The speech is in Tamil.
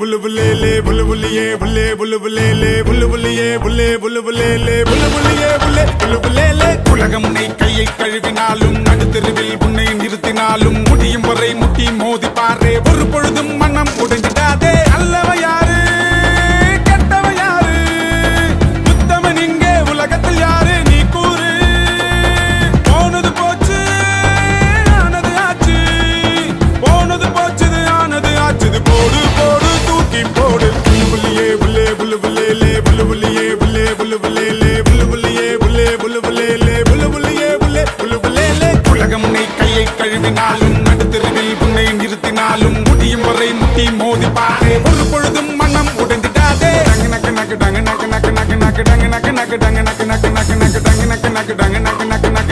புல்லு புல்லேலே புல்லு புல்லியே புல்லே புல்லு புல்லேலே புல்லு புல்லியே புல்லே புல்லு புல்லேலே புல்லு புல்லியே புல்லே புல்லு புல்லேலே உலகம் உன்னை கையை கழுவினாலும் நடுத்தெருவில் உன்னை நிறுத்தினாலும் முடியும் வரை முட்டி மோதி பாரு ஒரு பொழுதும் மனம் உடைஞ்சிடாதே. அல்லவ யாரு? கெட்டவ யாரு? உத்தமன் இங்கே உலகத்தில் யாரு? நீ கூறு. போனது போச்சு ஆனது ஆச்சு. போனது போச்சுது ஆனது ஆச்சுது. போடு போடு. புல்லு புல்லேலே புல்லு புல்லியே புல்லே புல்லு புல்லேலே புல்லு புல்லியே புல்லே புல்லு புல்லேலே புல்லு புல்லியே புல்லே புல்லு புல்லேலே உலகம் உன்னை கையை கழுவினாலும் நடுத்தெருவில் உன்னை நிறுத்தினாலும் முடியும் வரை முட்டி மோதி பாரு ஒரு பொழுதும் மனம் உடைந்திடாதே டங்கு நக்கு நக்கு டங்கு நக்கு நக்கு நக்கு நக்கு டங்கு நக்கு நக்கு டங்கு நக்கு நக்கு நக்கு நக்கு டங்கு நக்கு நக்கு டங்கு நக்கு